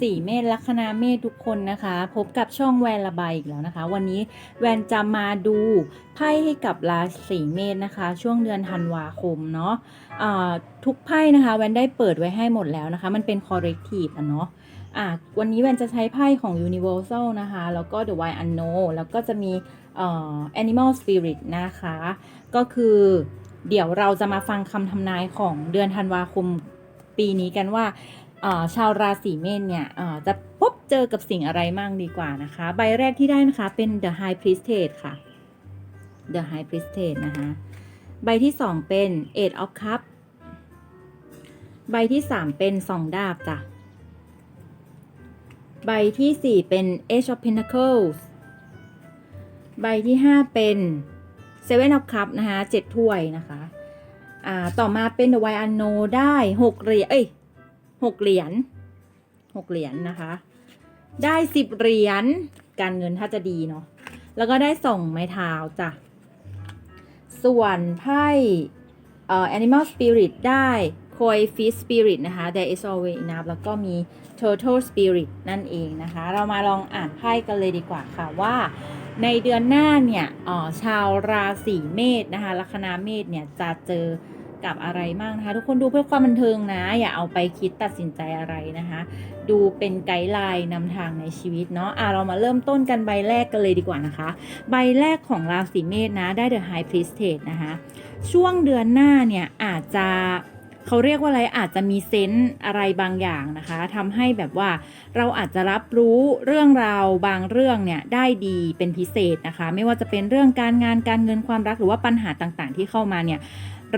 สีเมษลัคนาเมษทุกคนนะคะ พบกับช่องแวนระบายอีกแล้วนะคะ วันนี้แวนจะมาดูไพ่ให้กับราศีเมษนะคะ ช่วงเดือนธันวาคมเนาะอ่าทุกไพ่นะคะแวนได้เปิดไว้ให้หมดแล้วนะคะ มันเป็น corrective อะเนาะอะวันนี้แวนจะใช้ไพ่ของ universal นะคะ แล้วก็ the wild unknown แล้วก็จะมีเอ่อ animal spirit นะคะ ก็คือเดี๋ยวเราจะมาฟังคำทำนายของเดือนธันวาคมปีนี้กันว่า ชาวราศีเมษเนี่ยจะพบเจอกับสิ่งอะไรมั่งดีกว่านะคะ ใบแรกที่ได้นะคะเป็น The High Priestess ค่ะ The High Priestess นะคะ ใบที่สองเป็น Eight of Cup ใบที่สามเป็นสองดาบจ้ะ ใบที่สี่เป็น Age of Pentacles ใบที่ห้าเป็น Seven of Cup นะคะเจ็ดถ้วยนะคะ อ่า ต่อมาเป็น The White Unknown ได้หกเหรียญเอ้ย หกเหรียญหกเหรียญนะคะ ได้สิบเหรียญการเงินถ้าจะดีเนาะแล้วก็ได้ส่งไม้เท้าจ้ะ ส่วนไพ่เอ่อ animal spirit ได้ koi fish spirit นะคะ there is always enough แล้วก็มี turtle spirit นั่นเองนะคะ เรามาลองอ่านไพ่กันเลยดีกว่าค่ะว่า ในเดือนหน้าเนี่ยชาวราศีเมษนะคะลัคนาเมษเนี่ยจะเจอ กับอะไรบ้างนะคะ ทุกคนดูเพื่อความบันเทิงนะ อย่าเอาไปคิดตัดสินใจอะไรนะคะ ดูเป็นไกด์ไลน์นำทางในชีวิตเนาะอะเรามาเริ่มต้นกันใบแรกกันเลยดีกว่านะคะ ใบแรกของราศีเมษนะได้ The High Priestess นะคะ ช่วงเดือนหน้าเนี่ยอาจจะเขาเรียกว่าอะไรอาจจะมีเซนส์อะไรบางอย่างนะคะทำให้แบบว่าเราอาจจะรับรู้เรื่องราวบางเรื่องเนี่ยได้ดีเป็นพิเศษนะคะ ไม่ว่าจะเป็นเรื่องการงานการเงินความรักหรือว่าปัญหาต่างๆ ที่เข้ามาเนี่ย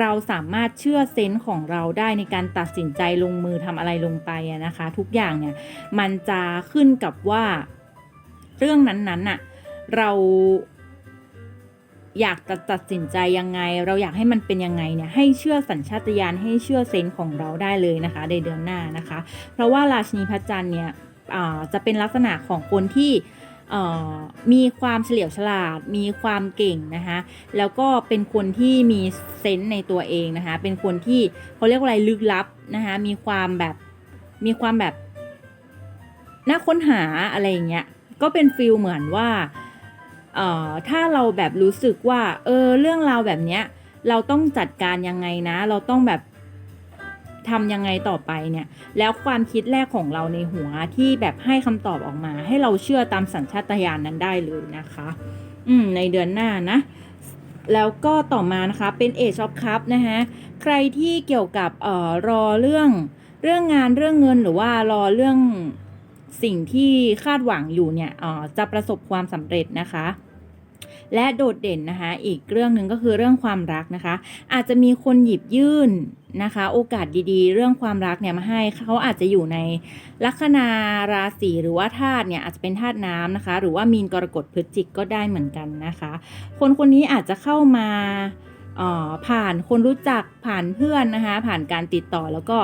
เราสามารถเชื่อเซนส์ของเราได้ในการตัดสินใจลงมือทำอะไรลงไปนะคะ ทุกอย่างเนี่ยมันจะขึ้นกับว่าเรื่องนั้นๆน่ะเราอยากจะตัดสินใจยังไง เราอยากให้มันเป็นยังไงเนี่ยให้เชื่อสัญชาตญาณให้เชื่อเซนส์ของเราได้เลยนะคะในเดือนหน้านะคะ เพราะว่าราชินีพระจันทร์เนี่ยจะเป็นลักษณะของคนที่ มีความเฉลียวฉลาด มีความเก่งนะคะแล้วก็เป็นคนที่มีเซนส์ในตัวเองนะคะเป็นคนที่เขาเรียกว่าอะไรลึกลับนะคะมีความแบบมีความแบบน่าค้นหาอะไรอย่างเงี้ยก็เป็นฟิลเหมือนว่าเอ่อถ้าเราแบบรู้สึกว่าเออเรื่องราวแบบเนี้ยเราต้องจัดการยังไงนะ เราต้องแบบ ทำยังไงต่อไปเนี่ย แล้วความคิดแรกของเราในหัวที่แบบให้คำตอบออกมา ให้เราเชื่อตามสัญชาตญาณนั้นได้เลยนะคะ อืมในเดือนหน้านะ แล้วก็ต่อมานะคะเป็น Age of Cup นะคะใครที่เกี่ยวกับเอ่อรอเรื่องเรื่องงานเรื่องเงินหรือว่ารอเรื่องสิ่งที่คาดหวังอยู่เนี่ยเอ่อจะประสบความสำเร็จนะคะและโดดเด่นนะคะ อีกเรื่องหนึ่งก็คือเรื่องความรักนะคะ อาจจะมีคนหยิบยื่น นะคะ โอกาสดีๆ เรื่องความรักเนี่ยมาให้เขาอาจจะอยู่ในลัคนาราศีหรือว่าธาตุเนี่ยอาจจะเป็นธาตุน้ำนะคะ หรือว่ามีนกรกฎพฤศจิกก็ได้เหมือนกันนะคะ คนคนนี้อาจจะเข้ามาออผ่านคนรู้จักผ่านเพื่อนนะคะ ผ่านการติดต่อแล้วก็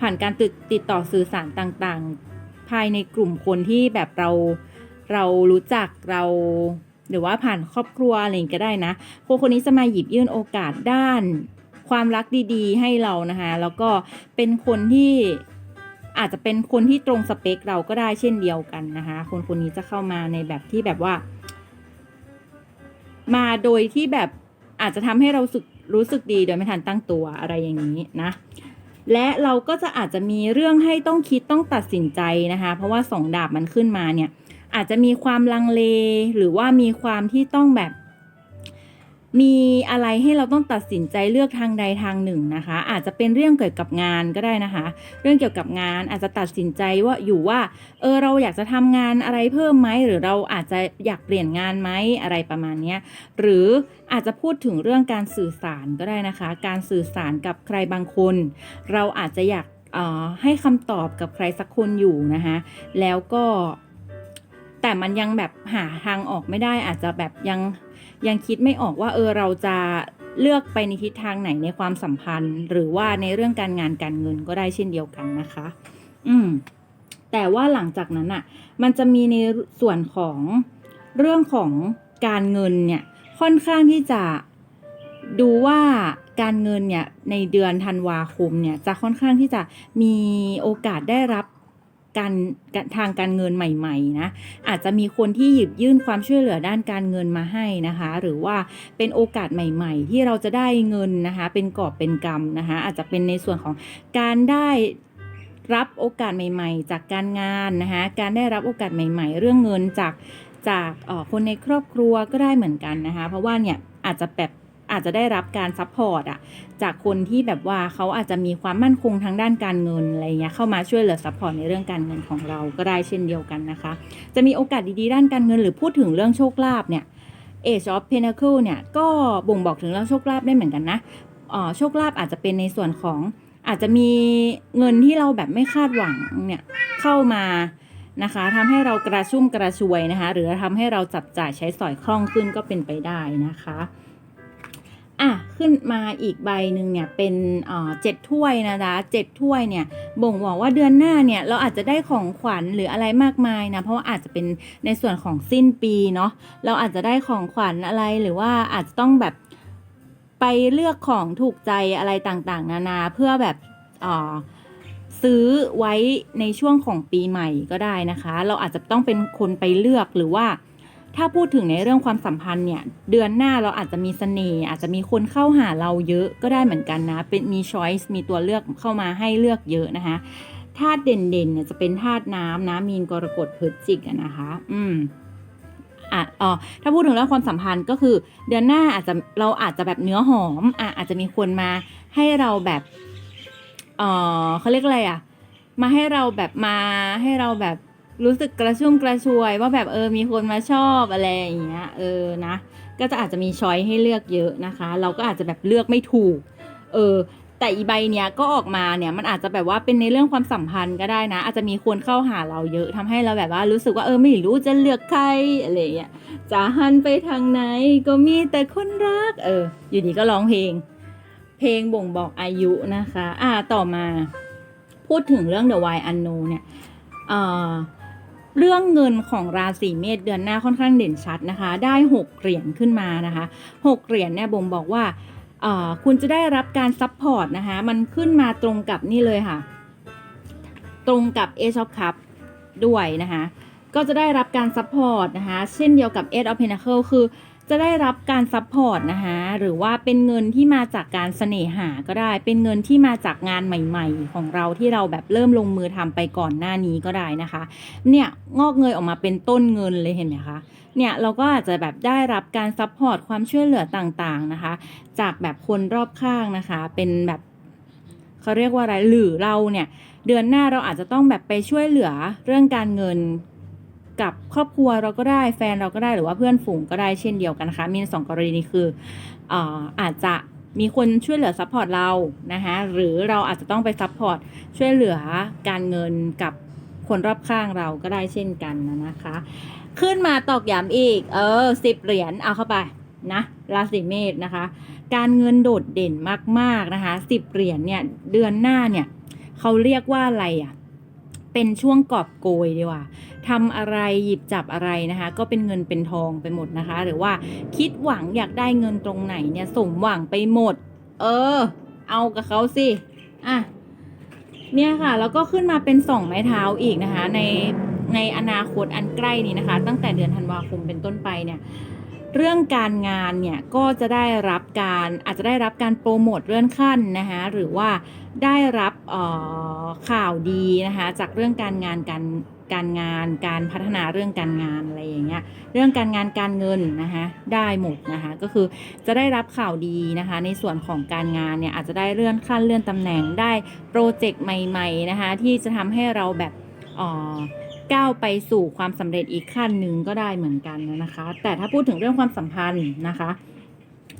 ผ่านการติดติดต่อสื่อสารต่างๆ ภายในกลุ่มคนที่แบบเราเรารู้จักเราหรือว่าผ่านครอบครัวอะไรก็ได้นะคนคนนี้จะมาหยิบยื่นโอกาสด้าน ความรักดีๆ ให้เรานะคะแล้วก็เป็นคนที่อาจจะเป็นคนที่ตรงสเปคเราก็ได้เช่นเดียวกันนะคะ คนคนนี้จะเข้ามาในแบบที่แบบว่า มาโดยที่แบบอาจจะทำให้เราสึกรู้สึกดีโดยไม่ทันตั้งตัวอะไรอย่างนี้นะ และเราก็จะอาจจะมีเรื่องให้ต้องคิดต้องตัดสินใจนะคะ เพราะว่าสองดาบมันขึ้นมาเนี่ย อาจจะมีความลังเลหรือว่ามีความที่ต้องแบบ มีอะไรให้เราต้องตัดสินใจเลือกทางใดทางหนึ่งนะคะ อาจจะเป็นเรื่องเกี่ยวกับงานก็ได้นะคะ เรื่องเกี่ยวกับงานอาจจะตัดสินใจว่าอยู่ว่าเออเราอยากจะทำงานอะไรเพิ่มไหมหรือเราอาจจะอยากเปลี่ยนงานไหมอะไรประมาณนี้หรืออาจจะพูดถึงเรื่องการสื่อสารก็ได้นะคะ การสื่อสารกับใครบางคน เราอาจจะอยากเอ่อให้คำตอบกับใครสักคนอยู่นะคะแล้วก็ แต่มันยังแบบหาทางออกไม่ได้ อาจจะแบบยังยังคิดไม่ออกว่าเออเราจะเลือกไปในทิศทางไหนในความสัมพันธ์ หรือว่าในเรื่องการงานการเงินก็ได้เช่นเดียวกันนะคะ อืม แต่ว่าหลังจากนั้นอะ มันจะมีในส่วนของเรื่องของการเงินเนี่ย ค่อนข้างที่จะดูว่าการเงินเนี่ยในเดือนธันวาคมเนี่ยจะค่อนข้างที่จะมีโอกาสได้รับ การทางการเงินใหม่ๆนะอาจจะมีคนที่หยิบยื่นความช่วยเหลือด้านการเงินมาให้นะคะ หรือว่าเป็นโอกาสใหม่ ๆ ที่เราจะได้เงินนะคะ เป็นกอบเป็นกำนะคะ อาจจะเป็นในส่วนของการได้รับโอกาสใหม่ ๆ จากการงานนะคะการได้รับโอกาสใหม่ ๆ เรื่องเงินจากจากคนในครอบครัวก็ได้เหมือนกันนะคะ เพราะว่าเนี่ยอาจจะแบบ อาจจะได้รับการซัพพอร์ตอะจากคนที่แบบว่าเขาอาจจะมีความมั่นคงทางด้านการเงินอะไรเงี้ยเข้ามาช่วยเหลือซัพพอร์ตในเรื่องการเงินของเราก็ได้เช่นเดียวกันนะคะ จะมีโอกาสดีๆด้านการเงินหรือพูดถึงเรื่องโชคลาภเนี่ย Age of Pentacle เนี่ยก็บ่งบอกถึงเรื่องโชคลาภได้เหมือนกันนะออโชคลาภอาจจะเป็นในส่วนของอาจจะมีเงินที่เราแบบไม่คาดหวังเนี่ยเข้ามานะคะทำให้เรากระชุ่มกระชวยนะคะ หรือทำให้เราจับจ่ายใช้สอยคล่องขึ้นก็เป็นไปได้นะคะ อะขึ้นมาอีกใบหนึ่งเนี่ยเป็นเจ็ดถ้วยนะจ๊ะเจ็ดถ้วยเนี่ยบ่งบอกว่าเดือนหน้าเนี่ยเราอาจจะได้ของขวัญหรืออะไรมากมายนะเพราะว่าอาจจะเป็นในส่วนของสิ้นปีเนาะเราอาจจะได้ของขวัญอะไรหรือว่าอาจจะต้องแบบไปเลือกของถูกใจอะไรต่างๆ นานาเพื่อแบบอ่อซื้อไว้ในช่วงของปีใหม่ก็ได้นะคะ เราอาจจะต้องเป็นคนไปเลือกหรือว่า ถ้าพูดถึงในเรื่องความสัมพันธ์เนี่ย เดือนหน้าเราอาจจะมีเสน่ห์อาจจะมีคนเข้าหาเราเยอะก็ได้เหมือนกันนะ เป็นมีช้อยส์มีตัวเลือกเข้ามาให้เลือกเยอะนะคะธาตุเด่นๆเนี่ยจะเป็นธาตุน้ำนะมีนกรกฎพฤศจิกนะคะ อืมอะอ๋อถ้าพูดถึงเรื่องความสัมพันธ์ก็คือ เดือนหน้าอาจจะเราอาจจะแบบเนื้อหอมอะอาจจะมีคนมาให้เราแบบเออเขาเรียกอะไรอะ มาให้เราแบบมาให้เราแบบ รู้สึกกระชุ่มกระชวยว่าแบบเออมีคนมาชอบอะไรอย่างเงี้ยเออนะ ก็จะอาจจะมีช้อยให้เลือกเยอะนะคะ เราก็อาจจะแบบเลือกไม่ถูก เออ แต่อีใบเนี้ยก็ออกมาเนี่ยมันอาจจะแบบว่าเป็นในเรื่องความสัมพันธ์ก็ได้นะ อาจจะมีคนเข้าหาเราเยอะทำให้เราแบบว่ารู้สึกว่าเออไม่รู้จะเลือกใครอะไรอย่างเงี้ยจะหันไปทางไหนก็มีแต่คนรัก เออ อยู่ดีก็ร้องเพลง เพลงบ่งบอกอายุนะคะ อ่าต่อมา พูดถึงเรื่อง The Why Unknown เนี่ยเอ่อ เรื่องเงินของราศีเมษเดือนหน้าค่อนข้างเด่นชัดนะคะ ได้หกเหรียญขึ้นมานะคะหกเหรียญเนี่ยบ่งบอกว่าคุณจะได้รับการซัพพอร์ตนะคะ มันขึ้นมาตรงกับนี่เลยค่ะ ตรงกับ a อ of Cup ด้วยนะคะ ก็จะได้รับการซัพพอร์ตนะคะ เช่นเดียวกับ a อ of Pentacle คือ จะได้รับการซัพพอร์ตนะคะหรือว่าเป็นเงินที่มาจากการเสน่หาก็ได้ เป็นเงินที่มาจากงานใหม่ ๆ ของเราที่เราแบบเริ่มลงมือทำไปก่อนหน้านี้ก็ได้นะคะ เนี่ยงอกเงยออกมาเป็นต้นเงินเลยเห็นไหมคะเนี่ยเราก็อาจจะแบบได้รับการซัพพอร์ตความช่วยเหลือต่างๆนะคะ จากแบบคนรอบข้างนะคะ เป็นแบบเขาเรียกว่าอะไรหรือเราเนี่ยเดือนหน้าเราอาจจะต้องแบบไปช่วยเหลือเรื่องการเงิน กับครอบครัวเราก็ได้แฟนเราก็ได้หรือว่าเพื่อนฝูงก็ได้เช่นเดียวกันนะคะมีสองกรณีคือเอ่อาจจะมีคนช่วยเหลือซัพพอร์ตเรานะคะหรือเราอาจจะต้องไปซัพพอร์ตช่วยเหลือการเงินกับคนรอบข้างเราก็ได้เช่นกันนะคะ ขึ้นมาตอกย้ำอีก เออสิบเหรียญเอาเข้าไปนะราศีเมษนะคะ การเงินโดดเด่นมากๆนะคะสิบเหรียญเนี่ยเดือนหน้าเนี่ยเขาเรียกว่าอะไรอะเป็นช่วงกอบโกยดีกว่า ทำอะไรหยิบจับอะไรนะคะ ก็เป็นเงินเป็นทองไปหมดนะคะ หรือว่าคิดหวังอยากได้เงินตรงไหนเนี่ยสมหวังไปหมด เออ เอากับเขาสิอะเนี่ยค่ะแล้วก็ขึ้นมาเป็นสองไม้เท้าอีกนะคะ ในในอนาคตอันใกล้นี้นะคะ ตั้งแต่เดือนธันวาคมเป็นต้นไปเนี่ย เรื่องการงานเนี่ยก็จะได้รับการอาจจะได้รับการโปรโมทเลื่อนขั้นนะคะหรือว่าได้รับออข่าวดีนะคะจากเรื่องการงานการการงานการพัฒนาเรื่องการงานอะไรอย่างเงี้ยเรื่องการงานการเงินนะคะได้หมดนะคะก็คือจะได้รับข่าวดีนะคะในส่วนของการงานเนี่ยอาจจะได้เลื่อนขั้นเลื่อนตำแหน่งได้โปรเจกต์ใหม่ๆนะคะที่จะทำให้เราแบบอ่อ ก้าวไปสู่ความสำเร็จอีกขั้นหนึ่งก็ได้เหมือนกันนะคะ แต่ถ้าพูดถึงเรื่องความสัมพันธ์นะคะ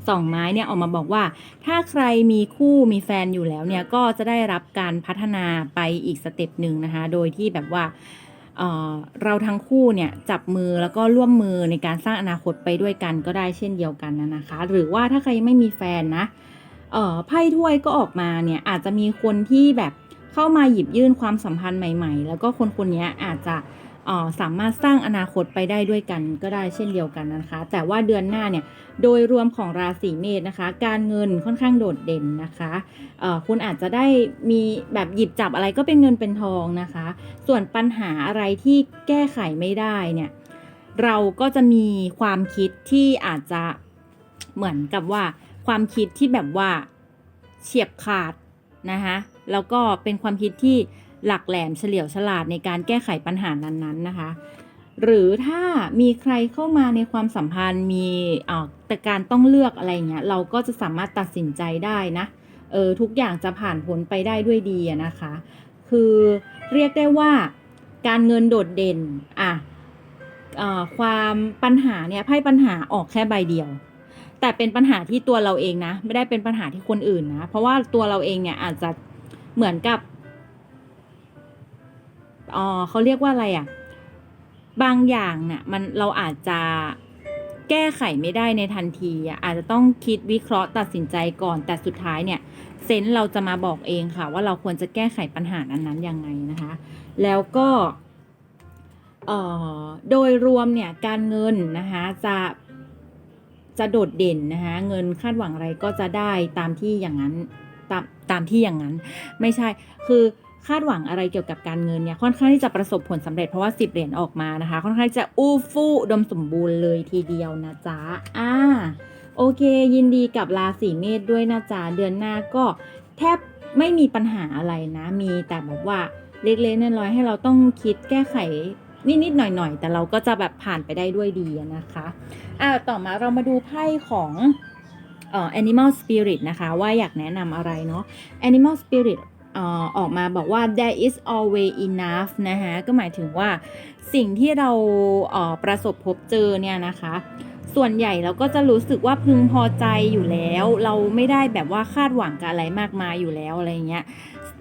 สองไม้เนี่ยออกมาบอกว่า ถ้าใครมีคู่มีแฟนอยู่แล้วเนี่ยก็จะได้รับการพัฒนาไปอีกสเต็ปหนึ่งนะคะ โดยที่แบบว่าเเราทั้งคู่เนี่ยจับมือแล้วก็ร่วมมือในการสร้างอนาคตไปด้วยกันก็ได้เช่นเดียวกันนะนะคะ หรือว่าถ้าใครไม่มีแฟนนะไพ่ถ้วยก็ออกมาเนี่ยอาจจะมีคนที่แบบ เข้ามาหยิบยื่นความสัมพันธ์ใหม่ ๆ แล้วก็คนคนนี้อาจจะสามารถสร้างอนาคตไปได้ด้วยกันก็ได้เช่นเดียวกันนะคะ แต่ว่าเดือนหน้าเนี่ยโดยรวมของราศีเมษนะคะ การเงินค่อนข้างโดดเด่นนะคะคุณอาจจะได้มีแบบหยิบจับอะไรก็เป็นเงินเป็นทองนะคะ ส่วนปัญหาอะไรที่แก้ไขไม่ได้เนี่ยเราก็จะมีความคิดที่อาจจะเหมือนกับว่าความคิดที่แบบว่าเฉียบขาด นะคะแล้วก็เป็นความคิดที่หลักแหลมเฉลียวฉลาดในการแก้ไขปัญหานั้นๆนะคะ หรือถ้ามีใครเข้ามาในความสัมพันธ์มีออแต่การต้องเลือกอะไรเงี้ยเราก็จะสามารถตัดสินใจได้นะเออทุกอย่างจะผ่านพ้นไปได้ด้วยดีนะคะ คือเรียกได้ว่าการเงินโดดเด่นอะอ่อความปัญหาเนี่ยไพ่ปัญหาออกแค่ใบเดียว แต่เป็นปัญหาที่ตัวเราเองนะ ไม่ได้เป็นปัญหาที่คนอื่นนะ เพราะว่าตัวเราเองเนี่ยอาจจะเหมือนกับอ๋อเขาเรียกว่าอะไรอะ่ะ บางอย่างเนี่ยมันเราอาจจะแก้ไขไม่ได้ในทันทีอะอาจจะต้องคิดวิเคราะห์ตัดสินใจก่อน แต่สุดท้ายเนี่ยเซนเราจะมาบอกเองค่ะ ว่าเราควรจะแก้ไขปัญหานั้นๆยังไงนะคะ แล้วก็อ่อโดยรวมเนี่ยการเงินนะคะจะ จะโดดเด่นนะคะเงินคาดหวังอะไรก็จะได้ตามที่อย่างนั้นตามตามที่อย่างนั้น ไม่ใช่คือคาดหวังอะไรเกี่ยวกับการเงินเนี่ยค่อนข้างที่จะประสบผลสำเร็จเพราะว่าสิบเหรียญออกมานะคะ ค่อนข้างจะอู้ฟู่ดมสมบูรณ์เลยทีเดียวนะจ๊ะอ่าโอเค ยินดีกับราศีเมษด้วยนะจ๊ะเดือนหน้าก็แทบไม่มีปัญหาอะไรนะ มีแต่แบบว่าเล็กๆน้อยๆให้เราต้องคิดแก้ไข นิดๆหน่อยๆ แต่เราก็จะแบบผ่านไปได้ด้วยดีนะคะอ่าต่อมาเรามาดูไพ่ของเอ่อ animal spirit นะคะว่าอยากแนะนำอะไรเนาะ animal spirit ออกมาบอกว่า there is always enough นะคะก็หมายถึงว่าสิ่งที่เราเออประสบพบเจอเนี่ยนะคะ ส่วนใหญ่เราก็จะรู้สึกว่าพึงพอใจอยู่แล้ว เราไม่ได้แบบว่าคาดหวังกับอะไรมากมายอยู่แล้วอะไรเงี้ย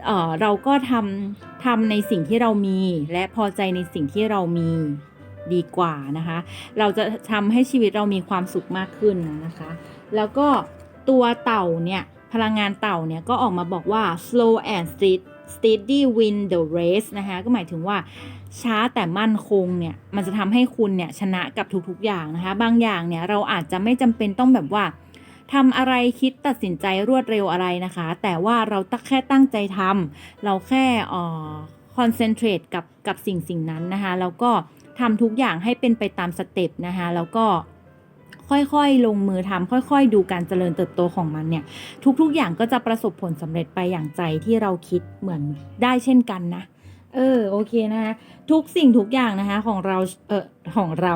เเราก็ทำทำในสิ่งที่เรามี และพอใจในสิ่งที่เรามีดีกว่านะคะ เราจะทำให้ชีวิตเรามีความสุขมากขึ้นนะคะ แล้วก็ตัวเต่าเนี่ยพลังงานเต่าเนี่ยก็ออกมาบอกว่า slow and steady steady win the race นะคะก็หมายถึงว่าช้าแต่มั่นคงเนี่ยมันจะทำให้คุณเนี่ยชนะกับทุกๆอย่างนะคะ บางอย่างเนี่ยเราอาจจะไม่จำเป็นต้องแบบว่า ทำอะไรคิดตัดสินใจรวดเร็วอะไรนะคะ แต่ว่าเราตั้งแค่ตั้งใจทำเราแค่เอ่อ concentrate กับกับสิ่งสิ่งนั้นนะคะ แล้วก็ทำทุกอย่างให้เป็นไปตามสเต็ปนะคะ แล้วก็ค่อยๆ ลงมือทำค่อยๆ ดูการเจริญเติบโตของมันเนี่ย ทุกๆ อย่างก็จะประสบผลสำเร็จไปอย่างใจที่เราคิดเหมือนได้เช่นกันนะ เออโอเคนะคะทุกสิ่งทุกอย่างนะคะของเราเออของเรา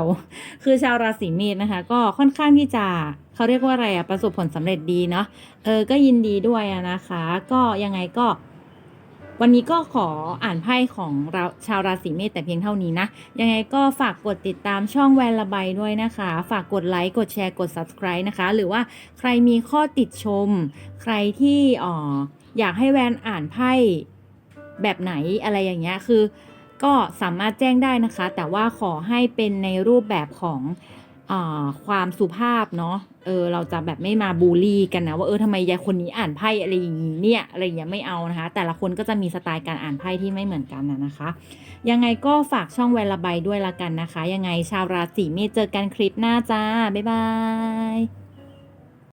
คือชาวราศีเมษนะคะ ก็ค่อนข้างที่จะเขาเรียกว่าอะไรอะประสบผลสำเร็จดีเนาะเออก็ยินดีด้วยนะคะ ก็ยังไงก็ วันนี้ก็ขออ่านไพ่ของเราชาวราศีเมษแต่เพียงเท่านี้นะ ยังไงก็ฝากกดติดตามช่องแวนละไบด้วยนะคะ ฝากกดไลค์กดแชร์กด subscribe นะคะ หรือว่าใครมีข้อติดชม ใครที่อ๋ออยากให้แวนอ่านไพ่ แบบไหนอะไรอย่างเงี้ยคือ ก็สามารถแจ้งได้นะคะ แต่ว่าขอให้เป็นในรูปแบบของอความสุภาพเนาะเออเราจะแบบไม่มาบูลลี่กันนะว่าเออทำไมยายคนนี้อ่านไพ่อะไรอย่างนี้เนี่ยอะไรอย่างเงี้ยไม่เอานะคะ แต่ละคนก็จะมีสไตล์การอ่านไพ่ที่ไม่เหมือนกันนะนะคะ ยังไงก็ฝากช่องแวลาใบด้วยละกันนะคะ ยังไงชาวราศีเมษเจอกันคลิปหน้าจ้าบ๊ายบาย